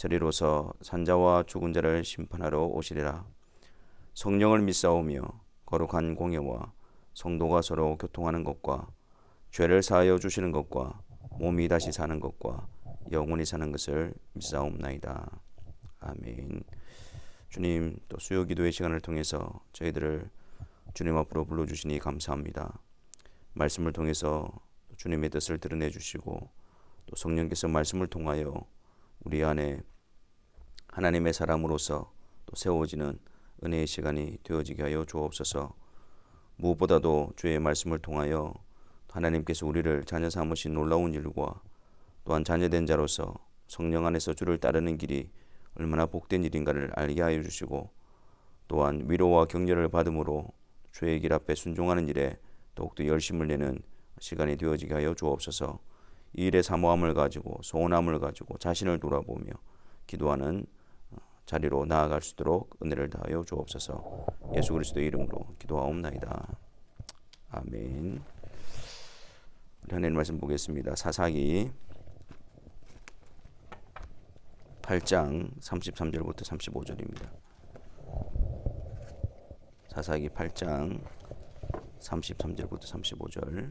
저리로서 산자와 죽은 자를 심판하러 오시리라 성령을 믿사오며 거룩한 공예와 성도가 서로 교통하는 것과 죄를 사하여 주시는 것과 몸이 다시 사는 것과 영원히 사는 것을 믿사옵나이다. 아멘. 주님 또 수요 기도의 시간을 통해서 저희들을 주님 앞으로 불러주시니 감사합니다. 말씀을 통해서 주님의 뜻을 드러내 주시고 또 성령께서 말씀을 통하여 우리 안에 하나님의 사람으로서 또 세워지는 은혜의 시간이 되어지게 하여 주옵소서. 무엇보다도 주의 말씀을 통하여 하나님께서 우리를 자녀 삼으신 놀라운 일과 또한 자녀된 자로서 성령 안에서 주를 따르는 길이 얼마나 복된 일인가를 알게 하여 주시고 또한 위로와 격려를 받음으로 주의 길 앞에 순종하는 일에 더욱더 열심을 내는 시간이 되어지게 하여 주옵소서. 이 일의 사모함을 가지고 소원함을 가지고 자신을 돌아보며 기도하는 어, 자리로 나아갈 수 있도록 은혜를 다하여 주옵소서. 예수 그리스도의 이름으로 기도하옵나이다. 아멘. 하나님 말씀 보겠습니다. 사사기 8장 33절부터 35절입니다. 사사기 8장 33절부터 35절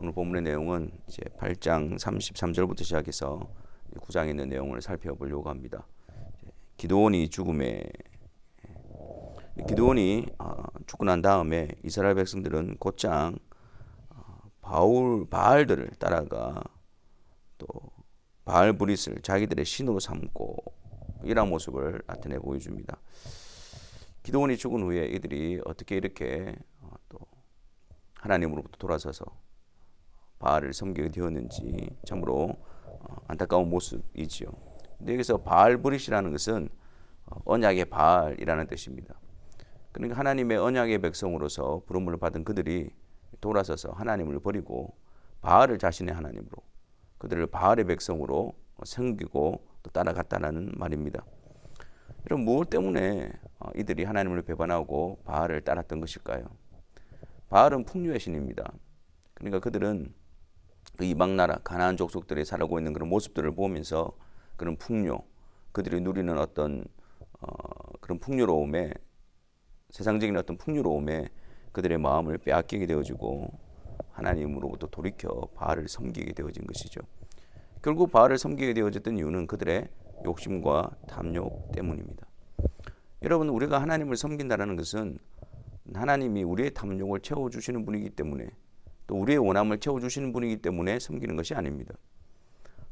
오늘 본문의 내용은 이제 8장 33절부터 시작해서 9장에 있는 내용을 살펴보려고 합니다. 기도원이 죽음에 기도원이 어, 죽고 난 다음에 이스라엘 백성들은 곧장 어, 바울 바알들을 따라가 또 바알 브릿을 자기들의 신으로 삼고 이런 모습을 나타내 보여줍니다. 기도원이 죽은 후에 이들이 어떻게 이렇게 어, 또 하나님으로부터 돌아서서 바알을 섬기게 되었는지 참으로 안타까운 모습이지요. 근데 여기서 바알 브릿이라는 것은 언약의 바알이라는 뜻입니다. 그러니까 하나님의 언약의 백성으로서 부름을 받은 그들이 돌아서서 하나님을 버리고 바알을 자신의 하나님으로 그들을 바알의 백성으로 섬기고 또 따라갔다는 말입니다. 이런 무엇 때문에 어, 이들이 하나님을 배반하고 바알을 따랐던 것일까요? 바알은 풍류의 신입니다. 그러니까 그들은 그 이방 나라 가나안 족속들이 살고 있는 그런 모습들을 보면서 그런 풍요, 그들이 누리는 어떤 어, 그런 풍요로움에 세상적인 어떤 풍요로움에 그들의 마음을 빼앗기게 되어지고 하나님으로부터 돌이켜 바알을 섬기게 되어진 것이죠. 결국 바알을 섬기게 되어졌던 이유는 그들의 욕심과 탐욕 때문입니다. 여러분 우리가 하나님을 섬긴다는 것은 하나님이 우리의 탐욕을 채워 주시는 분이기 때문에 또 우리의 원함을 채워주시는 분이기 때문에 섬기는 것이 아닙니다.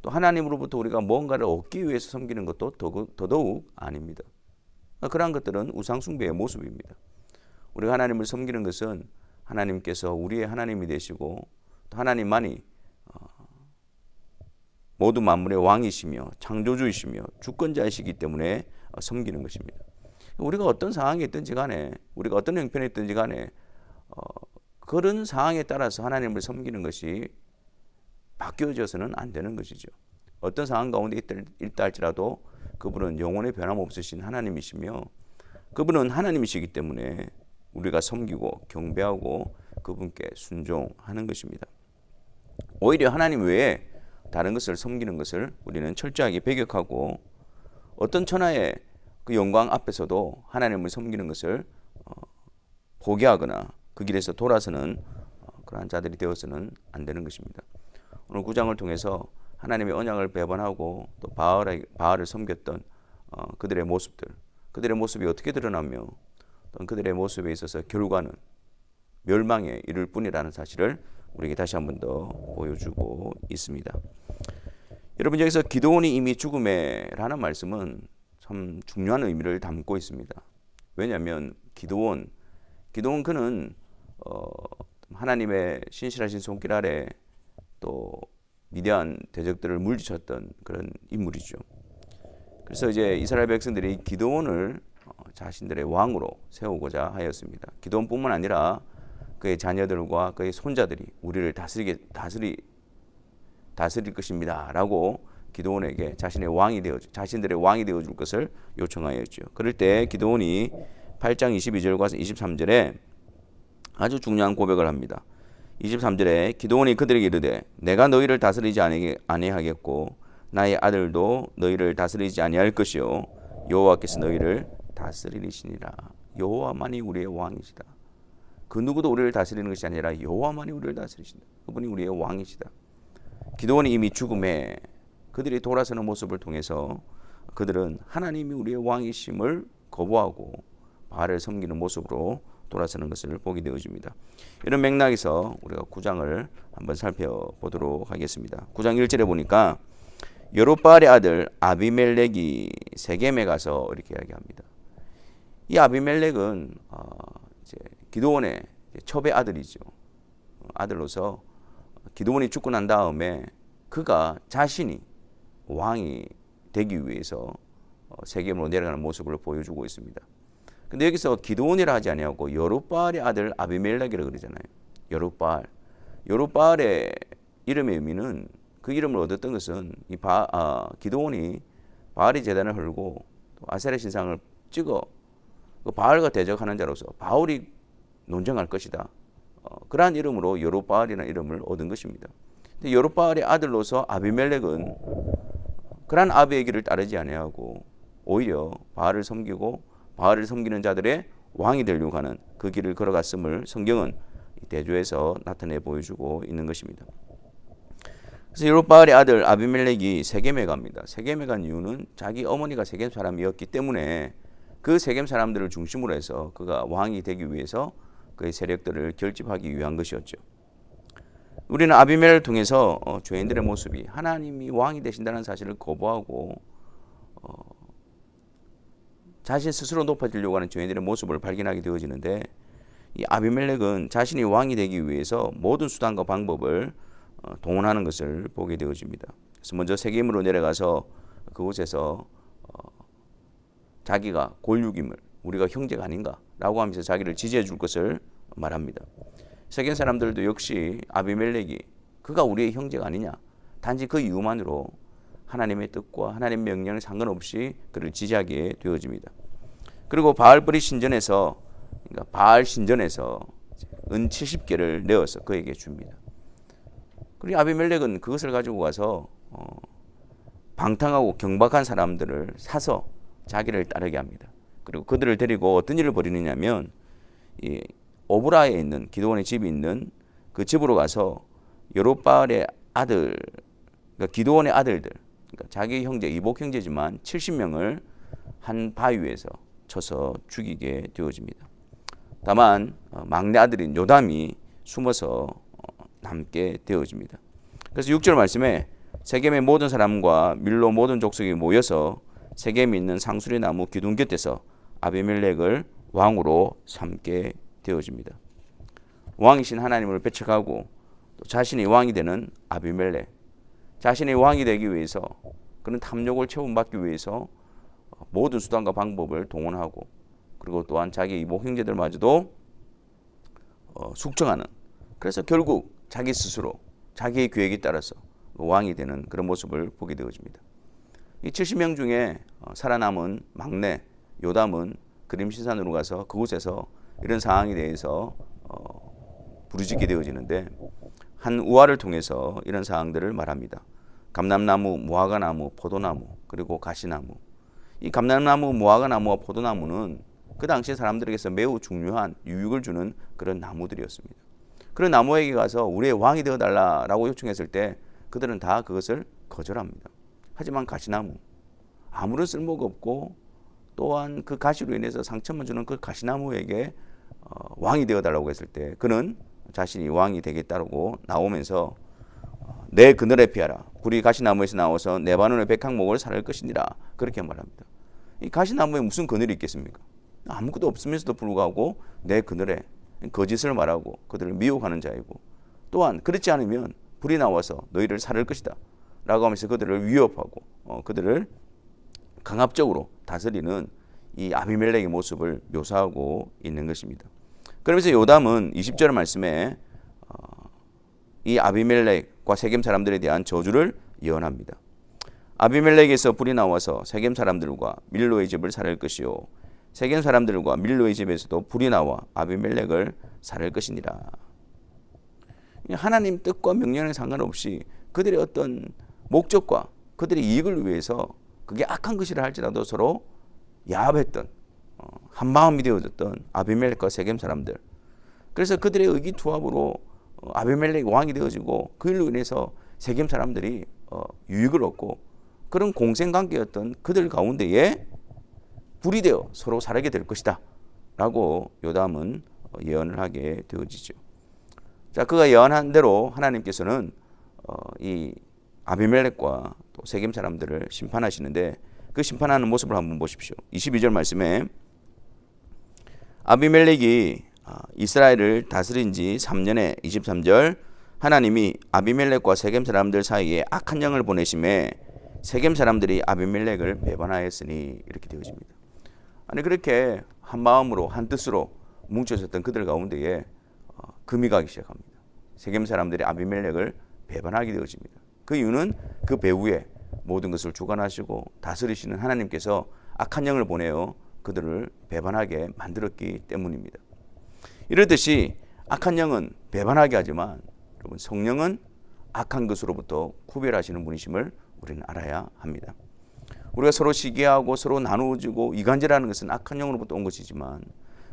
또 하나님으로부터 우리가 뭔가를 얻기 위해서 섬기는 것도 더더욱 아닙니다. 그러한 것들은 우상숭배의 모습입니다. 우리가 하나님을 섬기는 것은 하나님께서 우리의 하나님이 되시고 또 하나님만이 어, 모두 만물의 왕이시며 창조주이시며 주권자이시기 때문에 어, 섬기는 것입니다. 우리가 어떤 상황에 있든지 간에 우리가 어떤 형편에 있든지 간에 어, 그런 상황에 따라서 하나님을 섬기는 것이 바뀌어져서는 안 되는 것이죠. 어떤 상황 가운데 있다 할지라도 그분은 영원의 변함없으신 하나님이시며 그분은 하나님이시기 때문에 우리가 섬기고 경배하고 그분께 순종하는 것입니다. 오히려 하나님 외에 다른 것을 섬기는 것을 우리는 철저하게 배격하고 어떤 천하의 그 영광 앞에서도 하나님을 섬기는 것을 어, 포기하거나 그 길에서 돌아서는 어, 그러한 자들이 되어서는 안 되는 것입니다. 오늘 구장을 통해서 하나님의 언약을 배반하고 또 바알을, 바알을 섬겼던 어, 그들의 모습들, 그들의 모습이 어떻게 드러나며 또 그들의 모습에 있어서 결과는 멸망에 이를 뿐이라는 사실을 우리에게 다시 한 번 더 보여주고 있습니다. 여러분 여기서 기도원이 이미 죽음에라는 말씀은 참 중요한 의미를 담고 있습니다. 왜냐하면 기도원, 기도원 그는 어, 하나님의 신실하신 손길 아래 또 위대한 대적들을 물리쳤던 그런 인물이죠. 그래서 이제 이스라엘 백성들이 기도원을 어, 자신들의 왕으로 세우고자 하였습니다. 기도원뿐만 아니라 그의 자녀들과 그의 손자들이 우리를 다스리게 다스리 다스릴 것입니다라고 기도원에게 자신의 왕이 되어 자신들의 왕이 되어 줄 것을 요청하였죠. 그럴 때 기도원이 8장 22절과 23절에 아주 중요한 고백을 합니다. 23절에 기도원이 그들에게 이르되 내가 너희를 다스리지 아니하겠고 나의 아들도 너희를 다스리지 아니할 것이요 여호와께서 너희를 다스리시니라. 여호와만이 우리의 왕이시다. 그 누구도 우리를 다스리는 것이 아니라 여호와만이 우리를 다스리신다. 그분이 우리의 왕이시다. 기도원이 이미 죽음에 그들이 돌아서는 모습을 통해서 그들은 하나님이 우리의 왕이심을 거부하고 바알을 섬기는 모습으로 돌아서는 것을 보게 되어집니다. 이런 맥락에서 우리가 구장을 한번 살펴보도록 하겠습니다. 구장 1절에 보니까 여로바알의 아들 아비멜렉이 세겜에 가서 이렇게 이야기합니다. 이 아비멜렉은 어, 이제 기도원의 첩의 아들이죠. 아들로서 기도원이 죽고 난 다음에 그가 자신이 왕이 되기 위해서 어, 세겜으로 내려가는 모습을 보여주고 있습니다. 근데 여기서 기도원이라 하지 아니하고 여룻바알의 아들 아비멜렉이라 그러잖아요. 여룻바알. 여룻바알의 이름의 의미는 그 이름을 얻었던 것은 이 바, 아, 기도원이 바알의 재단을 헐고 아세라 신상을 찍어 그 바알과 대적하는 자로서 바울이 논쟁할 것이다. 어, 그러한 이름으로 여룻바알이라는 이름을 얻은 것입니다. 여룻바알의 아들로서 아비멜렉은 그러한 아비의 길을 따르지 아니하고 오히려 바알을 섬기고 바알을 섬기는 자들의 왕이 되려고 하는 그 길을 걸어갔음을 성경은 대조해서 나타내 보여주고 있는 것입니다. 그래서 여룻바알의 아들 아비멜렉이 세겜에 갑니다. 세겜에 간 이유는 자기 어머니가 세겜 사람이었기 때문에 그 세겜 사람들을 중심으로 해서 그가 왕이 되기 위해서 그의 세력들을 결집하기 위한 것이었죠. 우리는 아비멜을 통해서 어, 죄인들의 모습이 하나님이 왕이 되신다는 사실을 거부하고 어, 자신 스스로 높아지려고 하는 죄인들의 모습을 발견하게 되어지는데 이 아비멜렉은 자신이 왕이 되기 위해서 모든 수단과 방법을 어, 동원하는 것을 보게 되어집니다. 그래서 먼저 세겜으로 내려가서 그곳에서 어, 자기가 골육임을 우리가 형제가 아닌가라고 하면서 자기를 지지해 줄 것을 말합니다. 세계 사람들도 역시 아비멜렉이 그가 우리의 형제가 아니냐. 단지 그 이유만으로 하나님의 뜻과 하나님 명령에 상관없이 그를 지지하게 되어집니다. 그리고 바알브리 신전에서 그러니까 바알 신전에서 은 70개를 내어서 그에게 줍니다. 그리고 아비멜렉은 그것을 가지고 가서 어, 방탕하고 경박한 사람들을 사서 자기를 따르게 합니다. 그리고 그들을 데리고 어떤 일을 벌이느냐면 이 오브라에 있는 기도원의 집이 있는 그 집으로 가서 여로바알의 아들, 그러니까 기도원의 아들들, 그러니까 자기 형제 이복 형제지만 70명을 한 바위 위에서 쳐서 죽이게 되어집니다. 다만 어, 막내 아들인 요담이 숨어서 어, 남게 되어집니다. 그래서 6절 말씀에 세겜의 모든 사람과 밀로 모든 족속이 모여서 세겜에 있는 상수리 나무 기둥 곁에서 아비멜렉을 왕으로 삼게 되어집니다. 왕이신 하나님을 배척하고 또 자신이 왕이 되는 아비멜렉, 자신이 왕이 되기 위해서 그런 탐욕을 채움받기 위해서 모든 수단과 방법을 동원하고 그리고 또한 자기 이모 형제들마저도 어, 숙청하는 그래서 결국 자기 스스로 자기의 계획에 따라서 왕이 되는 그런 모습을 보게 되어집니다. 이 70명 중에 어, 살아남은 막내 요담은 그림시산으로 가서 그곳에서 이런 상황에 대해서 어, 부르짖게 되어지는데 한 우화를 통해서 이런 사항들을 말합니다. 감람나무, 무화과나무, 포도나무, 그리고 가시나무. 이 감람나무, 무화과나무와 포도나무는 그 당시 사람들에게서 매우 중요한 유익을 주는 그런 나무들이었습니다. 그런 나무에게 가서 우리의 왕이 되어 달라라고 요청했을 때 그들은 다 그것을 거절합니다. 하지만 가시나무 아무런 쓸모가 없고 또한 그 가시로 인해서 상처만 주는 그 가시나무에게 어, 왕이 되어 달라고 했을 때 그는 자신이 왕이 되겠다고 나오면서 어, 내 그늘에 피하라 구리 가시나무에서 나와서 네바논의 백항목을 살을 것이니라 그렇게 말합니다. 이 가시나무에 무슨 그늘이 있겠습니까? 아무것도 없으면서도 불구하고 내 그늘에 거짓을 말하고 그들을 미혹하는 자이고 또한 그렇지 않으면 불이 나와서 너희를 살을 것이다 라고 하면서 그들을 위협하고 어, 그들을 강압적으로 다스리는 이 아비멜렉의 모습을 묘사하고 있는 것입니다. 그러면서 요담은 20절 말씀에 어, 이 아비멜렉과 세겜 사람들에 대한 저주를 예언합니다. 아비멜렉에서 불이 나와서 세겜 사람들과 밀로의 집을 살을 것이요 세겜 사람들과 밀로의 집에서도 불이 나와 아비멜렉을 살을 것이니라. 하나님 뜻과 명령에 상관없이 그들의 어떤 목적과 그들의 이익을 위해서 그게 악한 것이라 할지라도 서로 야합했던 어, 한 마음이 되어졌던 아비멜렉과 세겜 사람들. 그래서 그들의 의기투합으로 어, 아비멜렉이 왕이 되어지고 그 일로 인해서 세겜 사람들이 어, 유익을 얻고 그런 공생관계였던 그들 가운데에 불이 되어 서로 살게 될 것이다. 라고 요담은 예언을 하게 되어지죠. 자, 그가 예언한 대로 하나님께서는 이 아비멜렉과 또 세겜 사람들을 심판하시는데 그 심판하는 모습을 한번 보십시오. 22절 말씀에 아비멜렉이 아, 이스라엘을 다스린 지 3년에 23절 하나님이 아비멜렉과 세겜 사람들 사이에 악한 영을 보내심에 세겜 사람들이 아비멜렉을 배반하였으니 이렇게 되어집니다. 아니 그렇게 한 마음으로 한 뜻으로 뭉쳐졌던 그들 가운데에 어, 금이 가기 시작합니다. 세겜 사람들이 아비멜렉을 배반하게 되어집니다. 그 이유는 그 배후에 모든 것을 주관하시고 다스리시는 하나님께서 악한 영을 보내어 그들을 배반하게 만들었기 때문입니다. 이렇듯이 악한 영은 배반하게 하지만 여러분 성령은 악한 것으로부터 구별하시는 분이심을 우리는 알아야 합니다. 우리가 서로 시기하고 서로 나누어지고 이간질하는 것은 악한 영으로부터 온 것이지만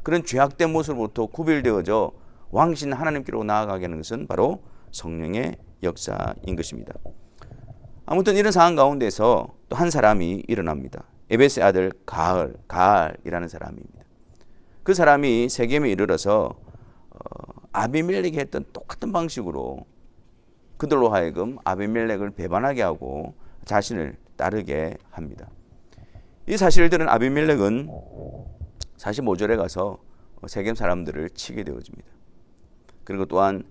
그런 죄악된 모습으로부터 구별되어져 왕신 하나님께로 나아가게 하는 것은 바로 성령의 역사인 것입니다. 아무튼 이런 상황 가운데서 또 한 사람이 일어납니다. 에베스의 아들 가을, 가알이라는 사람입니다. 그 사람이 세겜에 이르러서 어, 아비멜렉이 했던 똑같은 방식으로 그들로 하여금 아비멜렉을 배반하게 하고 자신을 따르게 합니다. 이 사실들은 아비멜렉은 45절에 가서 세겜 사람들을 치게 되어집니다. 그리고 또한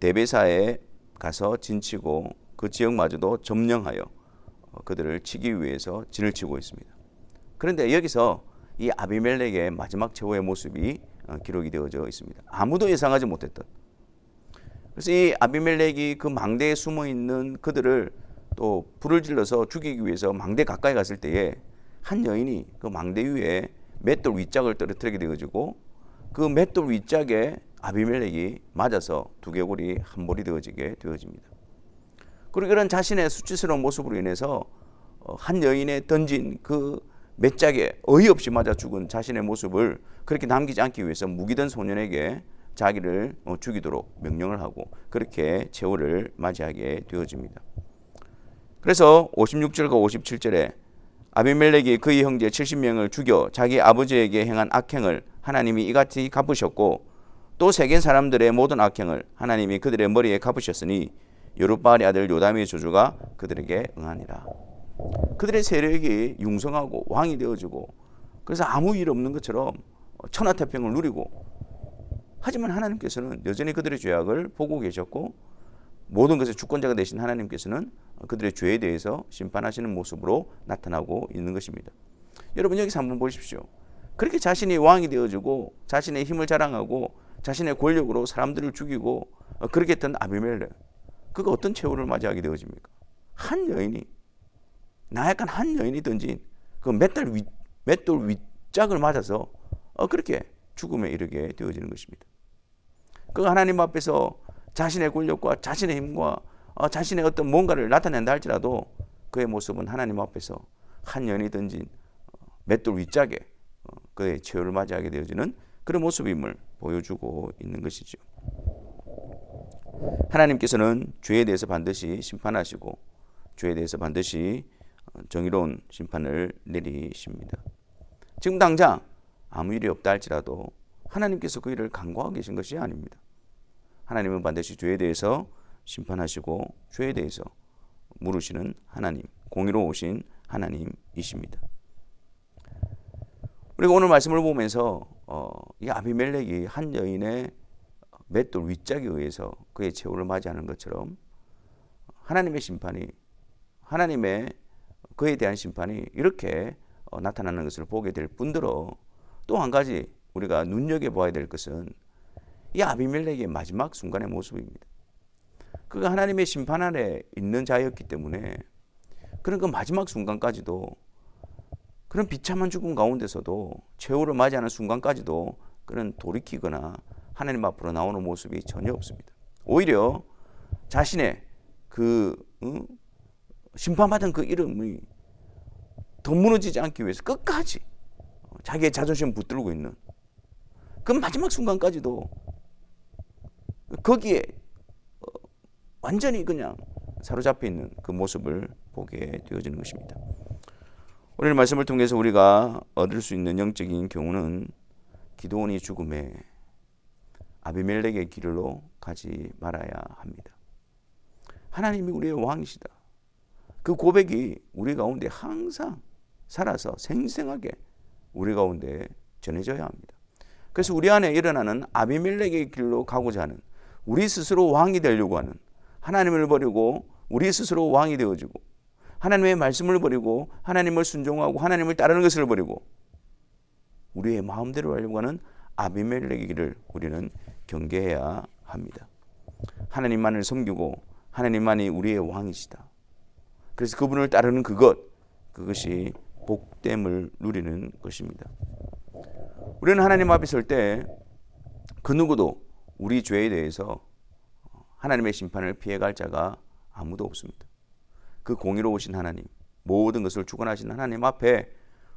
데베사에 가서 진치고 그 지역마저도 점령하여 어, 그들을 치기 위해서 진을 치고 있습니다. 그런데 여기서 이 아비멜렉의 마지막 최후의 모습이 어, 기록이 되어져 있습니다. 아무도 예상하지 못했던. 그래서 이 아비멜렉이 그 망대에 숨어 있는 그들을 또 불을 질러서 죽이기 위해서 망대 가까이 갔을 때에 한 여인이 그 망대 위에 맷돌 윗짝을 떨어뜨리게 되어지고 그 맷돌 윗짝에 아비멜렉이 맞아서 두개골이 한 볼이 되어지게 되어집니다. 그리고 이런 자신의 수치스러운 모습으로 인해서 어, 한 여인의 던진 그 맷짝에 어이없이 맞아 죽은 자신의 모습을 그렇게 남기지 않기 위해서 무기던 소년에게 자기를 어, 죽이도록 명령을 하고 그렇게 최후를 맞이하게 되어집니다. 그래서 56절과 57절에 아비멜렉이 그의 형제 70명을 죽여 자기 아버지에게 행한 악행을 하나님이 이같이 갚으셨고 또 세계 사람들의 모든 악행을 하나님이 그들의 머리에 갚으셨으니 요르바알의 아들 요담의 조주가 그들에게 응하니라. 그들의 세력이 융성하고 왕이 되어지고 그래서 아무 일 없는 것처럼 천하태평을 누리고 하지만 하나님께서는 여전히 그들의 죄악을 보고 계셨고 모든 것의 주권자가 되신 하나님께서는 그들의 죄에 대해서 심판하시는 모습으로 나타나고 있는 것입니다. 여러분 여기서 한번 보십시오. 그렇게 자신이 왕이 되어지고 자신의 힘을 자랑하고 자신의 권력으로 사람들을 죽이고 그렇게 했던 아비멜렉 그가 어떤 최후를 맞이하게 되어집니까? 한 여인이 나약한 한 여인이 던진 그 맷돌 윗 맷돌 윗짝을 맞아서 어 그렇게 죽음에 이르게 되어지는 것입니다. 그가 하나님 앞에서 자신의 권력과 자신의 힘과 어 자신의 어떤 뭔가를 나타낸다 할지라도 그의 모습은 하나님 앞에서 한 여인이 던진 어, 맷돌 윗짝에 어, 그의 최후를 맞이하게 되어지는 그런 모습임을 보여주고 있는 것이죠. 하나님께서는 죄에 대해서 반드시 심판하시고 죄에 대해서 반드시 어, 정의로운 심판을 내리십니다. 지금 당장 아무 일이 없다 할지라도 하나님께서 그 일을 간과하고 계신 것이 아닙니다. 하나님은 반드시 죄에 대해서 심판하시고 죄에 대해서 물으시는 하나님, 공의로우신 하나님이십니다. 우리가 오늘 말씀을 보면서 어, 이 아비멜렉이 한 여인의 맷돌 윗짝에 의해서 그의 최후를 맞이하는 것처럼 하나님의 심판이 하나님의 그에 대한 심판이 이렇게 어, 나타나는 것을 보게 될 뿐더러 또 한 가지 우리가 눈여겨 봐야 될 것은 이 아비멜렉의 마지막 순간의 모습입니다. 그가 하나님의 심판 아래 있는 자였기 때문에 그런 그 마지막 순간까지도 그런 비참한 죽음 가운데서도 최후를 맞이하는 순간까지도 그런 돌이키거나 하나님 앞으로 나오는 모습이 전혀 없습니다. 오히려 자신의 그 응? 심판받은 그 이름이 더 무너지지 않기 위해서 끝까지 자기의 자존심을 붙들고 있는 그 마지막 순간까지도 거기에 어, 완전히 그냥 사로잡혀 있는 그 모습을 보게 되어지는 것입니다. 오늘 말씀을 통해서 우리가 얻을 수 있는 영적인 교훈은 기도원이 죽음에 아비멜렉의 길로 가지 말아야 합니다. 하나님이 우리의 왕이시다. 그 고백이 우리 가운데 항상 살아서 생생하게 우리 가운데 전해져야 합니다. 그래서 우리 안에 일어나는 아비멜렉의 길로 가고자 하는 우리 스스로 왕이 되려고 하는 하나님을 버리고 우리 스스로 왕이 되어지고 하나님의 말씀을 버리고 하나님을 순종하고 하나님을 따르는 것을 버리고 우리의 마음대로 하려고 하는 아비멜렉의 길을 우리는 경계해야 합니다. 하나님만을 섬기고 하나님만이 우리의 왕이시다. 그래서 그분을 따르는 그것 그것이 복됨을 누리는 것입니다. 우리는 하나님 앞에 설 때 그 누구도 우리 죄에 대해서 하나님의 심판을 피해갈 자가 아무도 없습니다. 그 공의로우신 하나님, 모든 것을 주관하신 하나님 앞에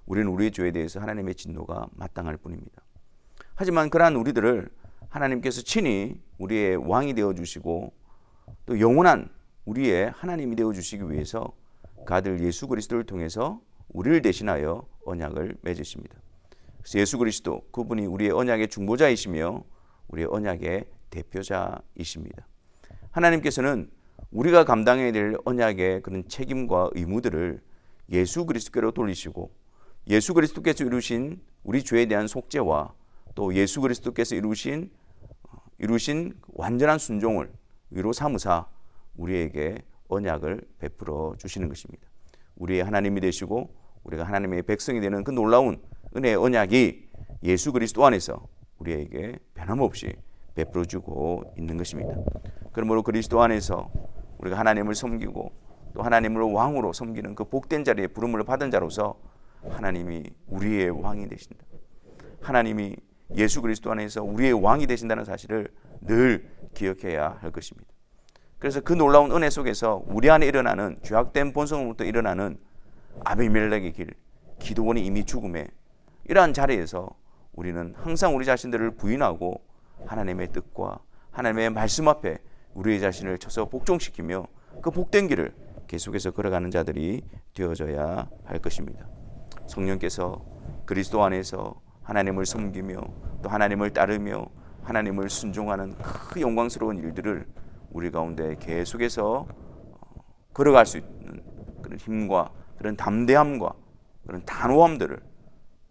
우리는 우리의 죄에 대해서 하나님의 진노가 마땅할 뿐입니다. 하지만 그러한 우리들을 하나님께서 친히 우리의 왕이 되어 주시고 또 영원한 우리의 하나님이 되어 주시기 위해서 그 아들 예수 그리스도를 통해서 우리를 대신하여 언약을 맺으십니다. 그래서 예수 그리스도 그분이 우리의 언약의 중보자이시며 우리의 언약의 대표자이십니다. 하나님께서는 우리가 감당해야 될 언약의 그런 책임과 의무들을 예수 그리스도께로 돌리시고 예수 그리스도께서 이루신 우리 죄에 대한 속죄와 또 예수 그리스도께서 이루신 이루신 완전한 순종을 위로 삼으사 우리에게 언약을 베풀어 주시는 것입니다. 우리의 하나님이 되시고 우리가 하나님의 백성이 되는 그 놀라운 은혜의 언약이 예수 그리스도 안에서 우리에게 변함없이 베풀어 주고 있는 것입니다. 그러므로 그리스도 안에서 우리가 하나님을 섬기고 또 하나님을 왕으로 섬기는 그 복된 자리에 부름을 받은 자로서 하나님이 우리의 왕이 되신다. 하나님이 예수 그리스도 안에서 우리의 왕이 되신다는 사실을 늘 기억해야 할 것입니다. 그래서 그 놀라운 은혜 속에서 우리 안에 일어나는 죄악된 본성으로부터 일어나는 아비멜렉의 길, 기도원이 이미 죽음에 이러한 자리에서 우리는 항상 우리 자신들을 부인하고 하나님의 뜻과 하나님의 말씀 앞에 우리의 자신을 쳐서 복종시키며 그 복된 길을 계속해서 걸어가는 자들이 되어져야 할 것입니다. 성령께서 그리스도 안에서 하나님을 섬기며 또 하나님을 따르며 하나님을 순종하는 그 영광스러운 일들을 우리 가운데 계속해서 어, 걸어갈 수 있는 그런 힘과 그런 담대함과 그런 단호함들을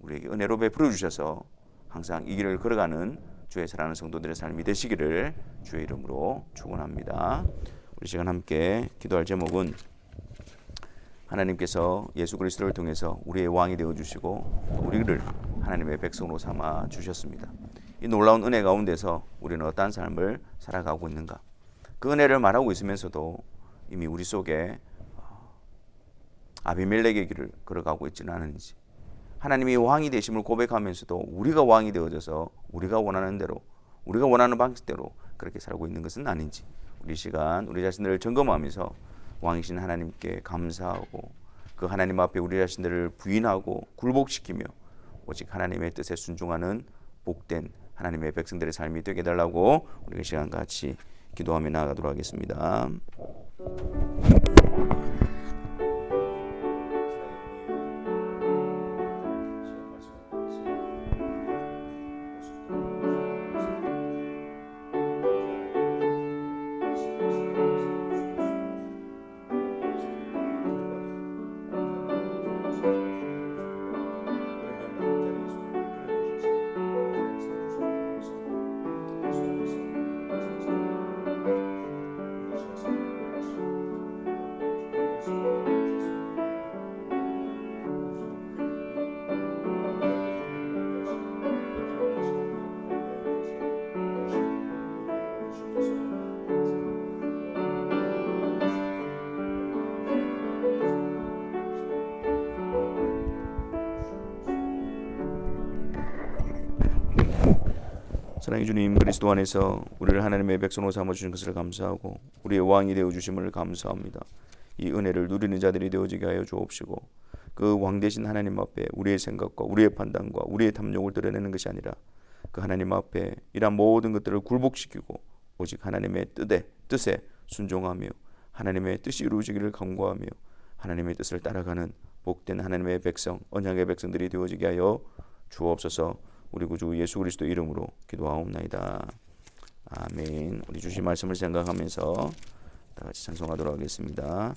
우리에게 은혜로 베풀어 주셔서 항상 이 길을 걸어가는 주의 사랑하는 성도들의 삶이 되시기를 주의 이름으로 축원합니다. 우리 시간 함께 기도할 제목은 하나님께서 예수 그리스도를 통해서 우리의 왕이 되어 주시고 우리를 하나님의 백성으로 삼아 주셨습니다. 이 놀라운 은혜 가운데서 우리는 어떠한 삶을 살아가고 있는가? 그 은혜를 말하고 있으면서도 이미 우리 속에 아비멜렉의 길을 걸어가고 있지는 않은지. 하나님이 왕이 되심을 고백하면서도 우리가 왕이 되어져서 우리가 원하는 대로 우리가 원하는 방식대로 그렇게 살고 있는 것은 아닌지. 우리 시간 우리 자신들을 점검하면서 왕이신 하나님께 감사하고 그 하나님 앞에 우리 자신들을 부인하고 굴복시키며 오직 하나님의 뜻에 순종하는 복된 하나님의 백성들의 삶이 되게 달라고 우리가 시간 같이 기도하며 나아가도록 하겠습니다. 사랑해 주님 그리스도 안에서 우리를 하나님의 백성으로 삼아 주신 것을 감사하고 우리의 왕이 되어 주심을 감사합니다. 이 은혜를 누리는 자들이 되어지게 하여 주옵시고 그왕 되신 하나님 앞에 우리의 생각과 우리의 판단과 우리의 탐욕을 드러내는 것이 아니라 그 하나님 앞에 이러한 모든 것들을 굴복시키고 오직 하나님의 뜻에 뜻에 순종하며 하나님의 뜻이 이루어지기를 간구하며 하나님의 뜻을 따라가는 복된 하나님의 백성 언약의 백성들이 되어지게 하여 주옵소서. 우리 구주 예수 그리스도 이름으로 기도하옵나이다. 아멘. 우리 주신 말씀을 생각하면서 다 같이 찬송하도록 하겠습니다.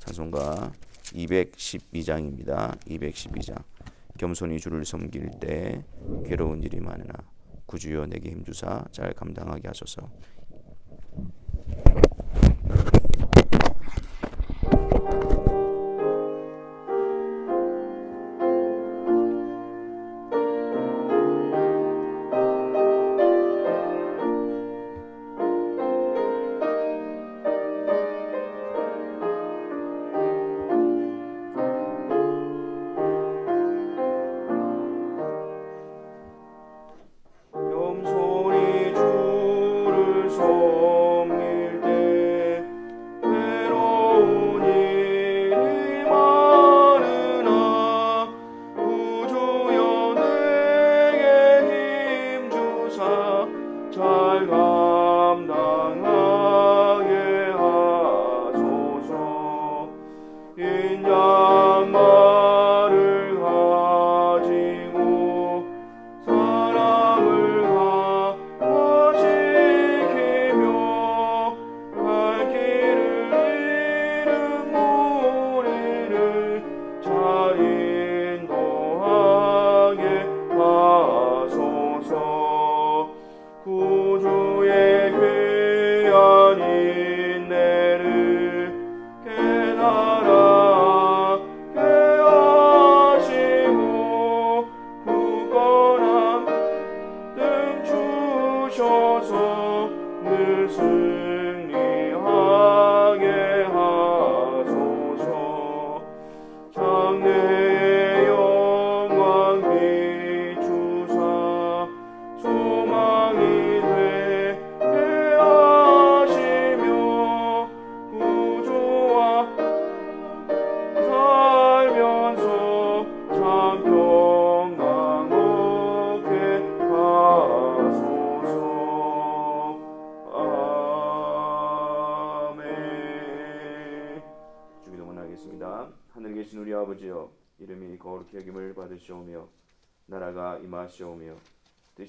찬송가 212장입니다. 212장. 겸손히 주를 섬길 때 괴로운 일이 많으나 구주여 내게 힘주사 잘 감당하게 하소서.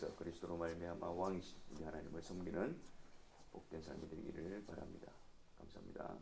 안에서 그리스도로 말미암아 왕이신 우리 하나님을 섬기는 복된 삶이 되기를 바랍니다. 감사합니다.